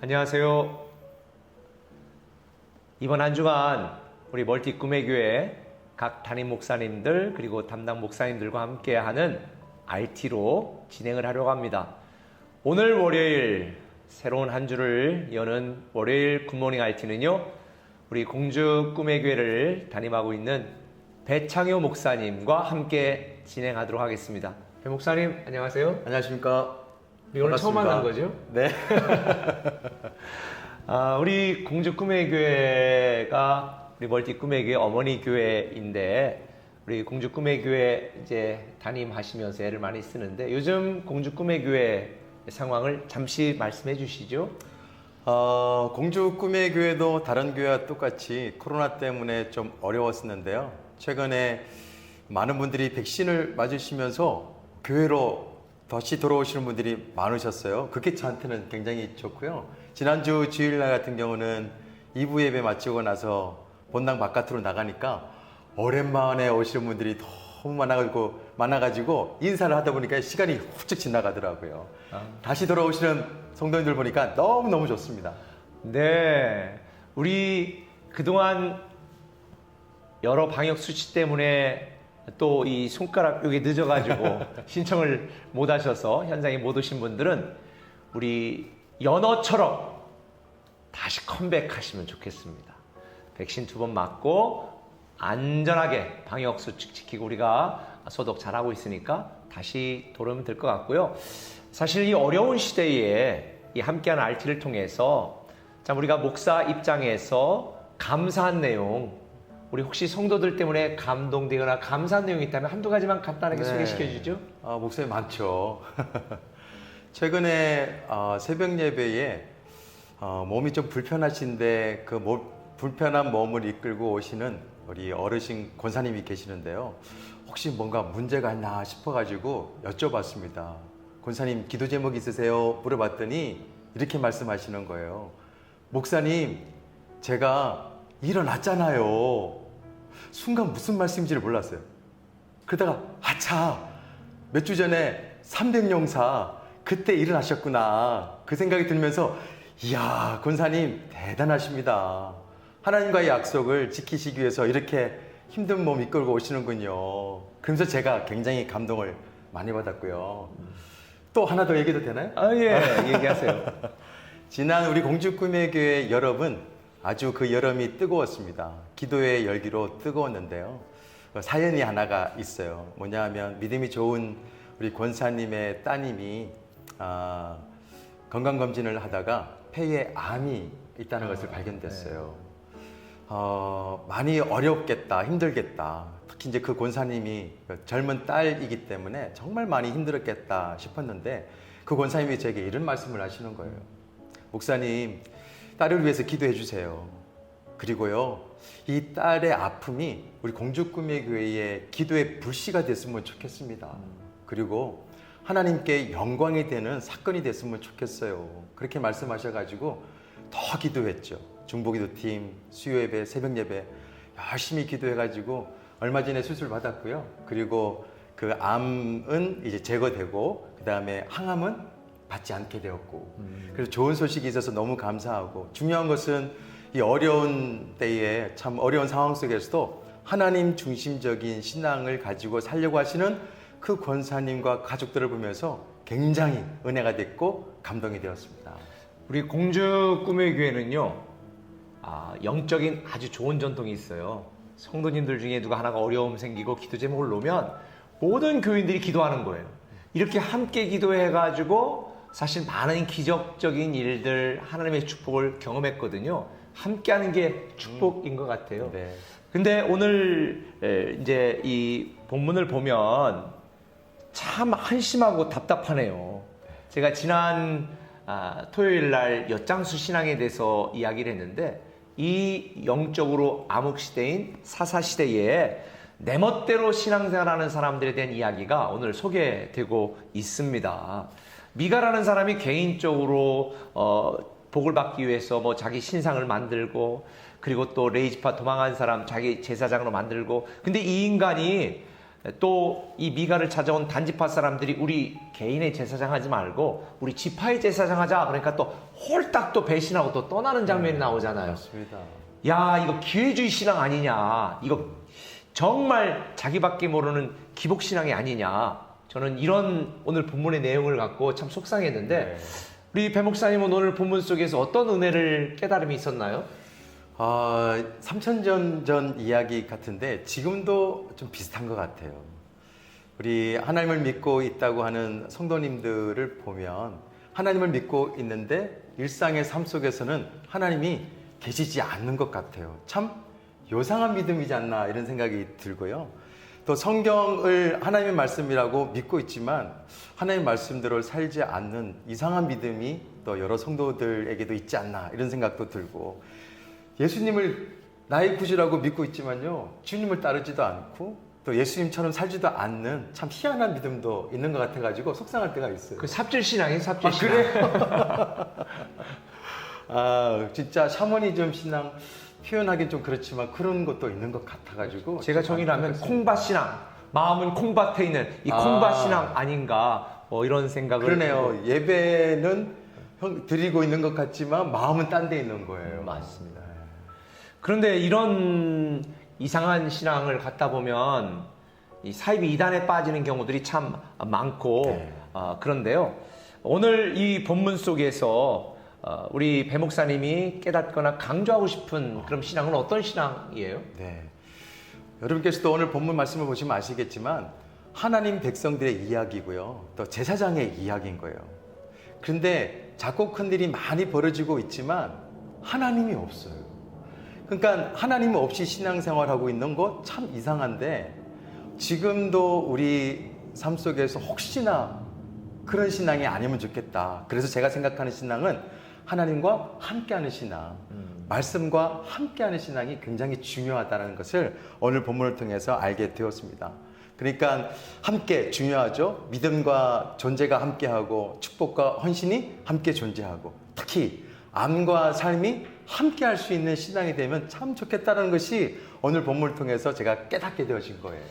안녕하세요. 이번 한 주간 우리 멀티 꿈의 교회 각 담임 목사님들 그리고 담당 목사님들과 함께하는 RT로 진행을 하려고 합니다. 오늘 월요일 새로운 한 주를 여는 월요일 굿모닝 RT는요. 우리 공주 꿈의 교회를 담임하고 있는 배창효 목사님과 함께 진행하도록 하겠습니다. 배 목사님 안녕하세요. 안녕하십니까. 우리 오늘 처음 만난 거죠? 네. 아, 우리 공주 꿈의 교회가 우리 멀티 꿈의 교회 어머니 교회인데 우리 공주 꿈의 교회 이제 담임하시면서 애를 많이 쓰는데 요즘 공주 꿈의 교회 상황을 잠시 말씀해 주시죠. 어, 공주 꿈의 교회도 다른 교회와 똑같이 코로나 때문에 좀 어려웠었는데요. 최근에 많은 분들이 백신을 맞으시면서 교회로 다시 돌아오시는 분들이 많으셨어요. 그게 저한테는 굉장히 좋고요. 지난주 주일날 같은 경우는 2부 예배 마치고 나서 본당 바깥으로 나가니까 오랜만에 오시는 분들이 너무 많아가지고 많아가지고 인사를 하다 보니까 시간이 훌쩍 지나가더라고요. 다시 돌아오시는 성도님들 보니까 너무 너무 좋습니다. 네. 우리 그동안 여러 방역 수치 때문에 또 이 손가락 여기 늦어가지고 신청을 못 하셔서 현장에 못 오신 분들은 우리 연어처럼 다시 컴백하시면 좋겠습니다. 백신 두 번 맞고 안전하게 방역 수칙 지키고 우리가 소독 잘하고 있으니까 다시 돌아오면 될 것 같고요. 사실 이 어려운 시대에 이 함께하는 RT를 통해서 참 우리가 목사 입장에서 감사한 내용 우리 혹시 성도들 때문에 감동되거나 감사한 내용이 있다면 한두 가지만 간단하게 네. 소개시켜 주죠. 아, 목소리 많죠. 최근에 어, 새벽 예배에 어, 몸이 좀 불편하신데 그 몸- 불편한 몸을 이끌고 오시는 우리 어르신 권사님이 계시는데요. 혹시 뭔가 문제가 있나 싶어가지고 여쭤봤습니다. 권사님 기도 제목 있으세요? 물어봤더니 이렇게 말씀하시는 거예요. 목사님, 제가 일어났잖아요. 순간 무슨 말씀인지를 몰랐어요. 그러다가 아차 몇 주 전에 300 용사 그때 일어나셨구나 그 생각이 들면서 이야 권사님 대단하십니다 하나님과의 약속을 지키시기 위해서 이렇게 힘든 몸 이끌고 오시는군요 그러면서 제가 굉장히 감동을 많이 받았고요 또 하나 더 얘기도 되나요? 아 예, 얘기하세요. 지난 우리 공주 꿈의 교회 여름은 아주 그 여름이 뜨거웠습니다. 기도의 열기로 뜨거웠는데요. 그 사연이 하나가 있어요. 뭐냐 하면 믿음이 좋은 우리 권사님의 따님이 아, 건강검진을 하다가 폐에 암이 있다는 것을 발견됐어요. 어, 많이 어렵겠다, 힘들겠다. 특히 이제 그 권사님이 그 젊은 딸이기 때문에 정말 많이 힘들었겠다 싶었는데 그 권사님이 제게 이런 말씀을 하시는 거예요. 목사님, 딸을 위해서 기도해 주세요. 그리고요, 이 딸의 아픔이 우리 공주 꿈의 교회의 기도의 불씨가 됐으면 좋겠습니다. 그리고 하나님께 영광이 되는 사건이 됐으면 좋겠어요. 그렇게 말씀하셔가지고 더 기도했죠. 중보기도 팀, 수요 예배, 새벽 예배 열심히 기도해가지고 얼마 전에 수술 받았고요. 그리고 그 암은 이제 제거되고 그 다음에 항암은 받지 않게 되었고 그래서 좋은 소식이 있어서 너무 감사하고 중요한 것은 이 어려운 때에 참 어려운 상황 속에서도 하나님 중심적인 신앙을 가지고 살려고 하시는 그 권사님과 가족들을 보면서 굉장히 은혜가 됐고 감동이 되었습니다. 우리 공주 꿈의 교회는요, 아, 영적인 아주 좋은 전통이 있어요. 성도님들 중에 누가 하나가 어려움 생기고 기도 제목을 놓으면 모든 교인들이 기도하는 거예요. 이렇게 함께 기도해가지고 사실 많은 기적적인 일들, 하나님의 축복을 경험했거든요. 함께 하는 게 축복인 것 같아요. 네. 근데 오늘 에, 이제 이 본문을 보면 참 한심하고 답답하네요. 제가 지난 아, 토요일 날 엿장수 신앙에 대해서 이야기를 했는데 이 영적으로 암흑 시대인 사사 시대에 내 멋대로 신앙생활하는 사람들에 대한 이야기가 오늘 소개되고 있습니다. 미가라는 사람이 개인적으로 어, 복을 받기 위해서 뭐 자기 신상을 만들고 그리고 또 레이지파 도망한 사람 자기 제사장으로 만들고 근데 이 인간이 또 이 미가를 찾아온 단지파 사람들이 우리 개인의 제사장 하지 말고 우리 지파의 제사장 하자 그러니까 또 홀딱 또 배신하고 또 떠나는 장면이 나오잖아요. 맞습니다. 야 이거 기회주의 신앙 아니냐 이거 정말 자기밖에 모르는 기복 신앙이 아니냐 저는 이런 오늘 본문의 내용을 갖고 참 속상했는데 네. 우리 배 목사님은 오늘 본문 속에서 어떤 은혜를 깨달음이 있었나요? 아, 3천년 전 이야기 같은데 지금도 좀 비슷한 것 같아요. 우리 하나님을 믿고 있다고 하는 성도님들을 보면 하나님을 믿고 있는데 일상의 삶 속에서는 하나님이 계시지 않는 것 같아요. 참 요상한 믿음이지 않나 이런 생각이 들고요. 또 성경을 하나님의 말씀이라고 믿고 있지만 하나님의 말씀대로 살지 않는 이상한 믿음이 또 여러 성도들에게도 있지 않나 이런 생각도 들고 예수님을 나의 구주라고 믿고 있지만요 주님을 따르지도 않고 또 예수님처럼 살지도 않는 참 희한한 믿음도 있는 것 같아가지고 속상할 때가 있어요. 그 삽질 신앙이 삽질 아, 신앙. 그래요? 아 진짜 샤머니즘 신앙 표현하기 좀 그렇지만 그런 것도 있는 것 같아가지고 제가 좀 정의를 하면. 콩밭 신앙. 마음은 콩밭에 있는 이 아. 콩밭 신앙 아닌가 뭐 이런 생각을 그러네요. 예배는 형 드리고 있는 것 같지만 마음은 딴 데 있는 거예요. 맞습니다. 그런데 이런 이상한 신앙을 갖다 보면 이 사이비 이단에 빠지는 경우들이 참 많고 네. 아, 그런데요. 오늘 이 본문 속에서 어, 우리 배 목사님이 깨닫거나 강조하고 싶은 그런 신앙은 어떤 신앙이에요? 네. 여러분께서도 오늘 본문 말씀을 보시면 아시겠지만 하나님 백성들의 이야기고요. 또 제사장의 이야기인 거예요. 그런데 작고 큰 일이 많이 벌어지고 있지만 하나님이 없어요. 그러니까 하나님 없이 신앙생활하고 있는 거 참 이상한데 지금도 우리 삶 속에서 혹시나 그런 신앙이 아니면 좋겠다. 그래서 제가 생각하는 신앙은 하나님과 함께하는 신앙, 말씀과 함께하는 신앙이 굉장히 중요하다는 것을 오늘 본문을 통해서 알게 되었습니다. 그러니까 함께 중요하죠. 믿음과 존재가 함께하고 축복과 헌신이 함께 존재하고 특히 암과 삶이 함께 할 수 있는 신앙이 되면 참 좋겠다는 것이 오늘 본문을 통해서 제가 깨닫게 되어진 거예요.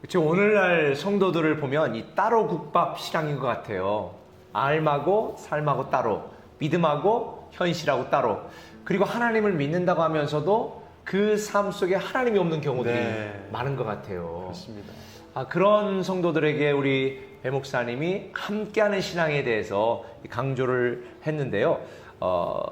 그렇죠. 오늘날 성도들을 보면 이 따로 국밥 신앙인 것 같아요. 알마고 삶하고 따로, 믿음하고 현실하고 따로. 그리고 하나님을 믿는다고 하면서도 그 삶 속에 하나님이 없는 경우들이 네. 많은 것 같아요. 그렇습니다. 아, 그런 성도들에게 우리 배 목사님이 함께하는 신앙에 대해서 강조를 했는데요. 어,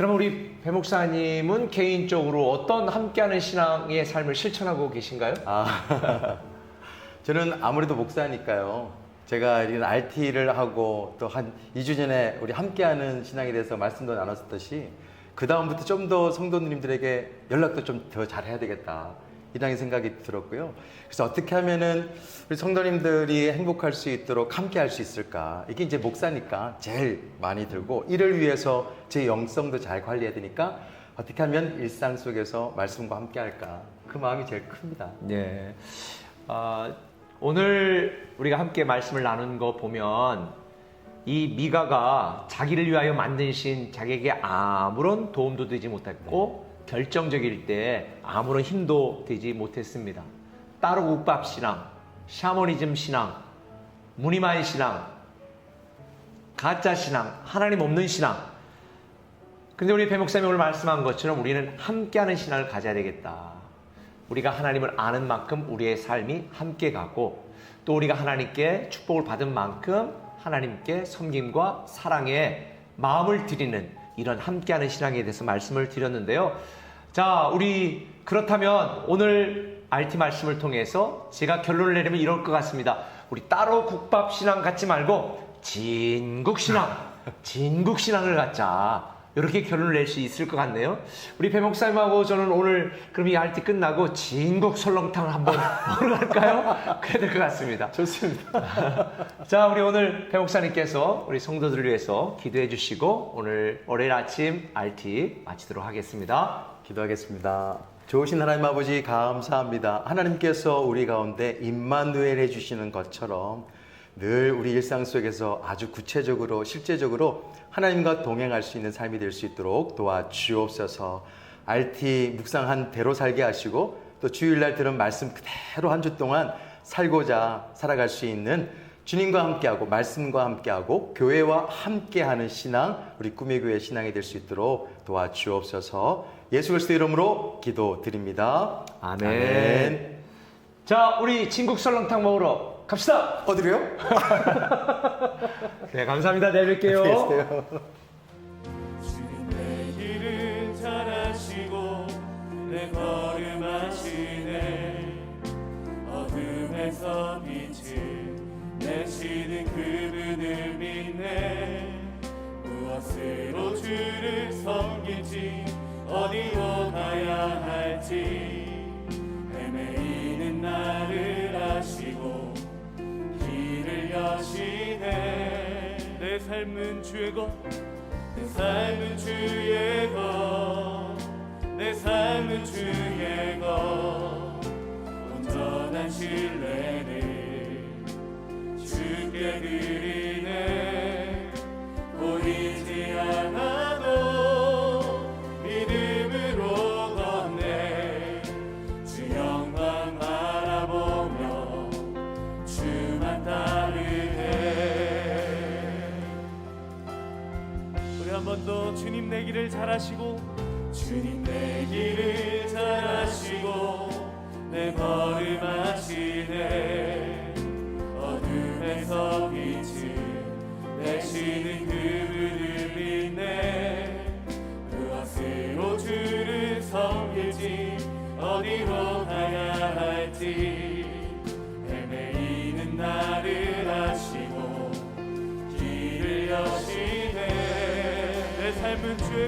그럼 우리 배 목사님은 개인적으로 어떤 함께하는 신앙의 삶을 실천하고 계신가요? 아, 저는 아무래도 목사니까요. 제가 이런 RT를 하고 또 한 2주 전에 우리 함께하는 신앙에 대해서 말씀도 나눴었듯이 그 다음부터 좀 더 성도님들에게 연락도 좀 더 잘해야 되겠다. 이런 생각이 들었고요. 그래서 어떻게 하면은 우리 성도님들이 행복할 수 있도록 함께 할 수 있을까? 이게 이제 목사니까 제일 많이 들고 이를 위해서 제 영성도 잘 관리해야 되니까 어떻게 하면 일상 속에서 말씀과 함께 할까? 그 마음이 제일 큽니다. 네. 아, 오늘 우리가 함께 말씀을 나눈 거 보면 이 미가가 자기를 위하여 만드신 자기에게 아무런 도움도 되지 못했고 결정적일 때 아무런 힘도 되지 못했습니다. 따로 국밥 신앙, 샤머니즘 신앙, 무늬만 신앙, 가짜 신앙, 하나님 없는 신앙. 근데 우리 배 목사님이 오늘 말씀한 것처럼 우리는 함께하는 신앙을 가져야 되겠다. 우리가 하나님을 아는 만큼 우리의 삶이 함께 가고 또 우리가 하나님께 축복을 받은 만큼 하나님께 섬김과 사랑에 마음을 드리는 이런 함께하는 신앙에 대해서 말씀을 드렸는데요. 자, 우리 그렇다면 오늘 RT 말씀을 통해서 제가 결론을 내리면 이럴 것 같습니다. 우리 따로 국밥 신앙 갖지 말고 진국 신앙, 진국 신앙을 갖자. 이렇게 결론을 낼 수 있을 것 같네요. 우리 배 목사님하고 저는 오늘 그럼 이 RT 끝나고 진국 설렁탕을 한번 먹으러 갈까요? 그래야 될 것 같습니다. 좋습니다. 자, 우리 오늘 배 목사님께서 우리 성도들을 위해서 기도해 주시고 오늘 월요일 아침 RT 마치도록 하겠습니다. 기도하겠습니다. 좋으신 하나님 아버지 감사합니다. 하나님께서 우리 가운데 임마누엘 해주시는 것처럼 늘 우리 일상 속에서 아주 구체적으로 실제적으로 하나님과 동행할 수 있는 삶이 될 수 있도록 도와주옵소서. RT 묵상한 대로 살게 하시고 또 주일날 들은 말씀 그대로 한 주 동안 살고자 살아갈 수 있는 주님과 함께하고 말씀과 함께하고 교회와 함께하는 신앙 우리 꿈의 교회 신앙이 될 수 있도록 도와주옵소서 예수 그리스도 이름으로 기도드립니다. 아멘. 자, 우리 진국 설렁탕 먹으러 갑시다. 어디로요? 네, 감사합니다. 내일 뵐게요. 주님 내 길을 잘 아시고 내 걸음하시네 어둠에서 빛을 내시는 그분을 믿네 무엇으로 주를 섬길지 어디로 가야 할지 내 삶은 주의 것내 삶은 주의 것, 내 삶은 주의 것, 온전한 신뢰를 주께 드리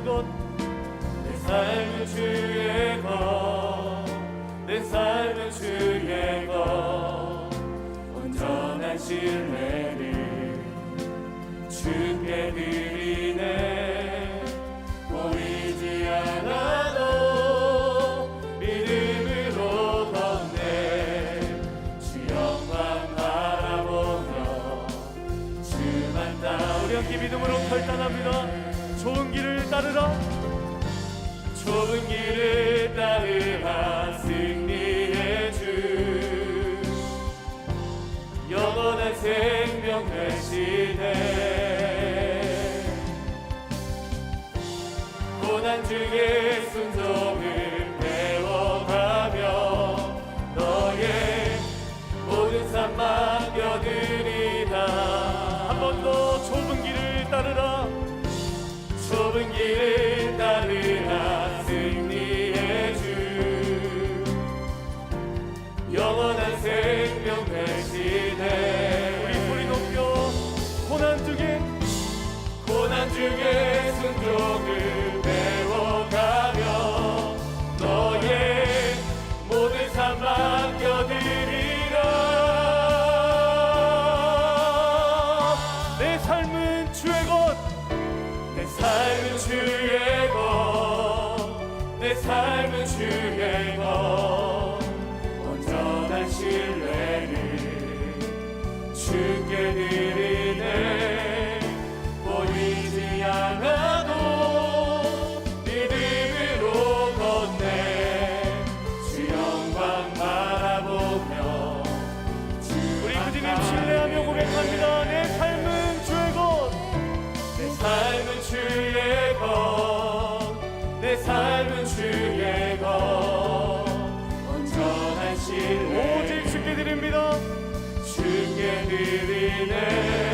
것내 삶은 주의 것내 삶은 주의 것 온전한 신뢰를 주께 드리 따르라 좁은 길을 따르라 승리의 주. 영원한 생명 되시네 고난 중에 순종 영원한 생명 되시네 우리 소리 높여. 고난 중에. 고난 중에 순종을 배워가며 너의 모든 삶 맡겨드리라. 내 삶은 주의 것내 삶은 주의 것내 삶은 주의 divine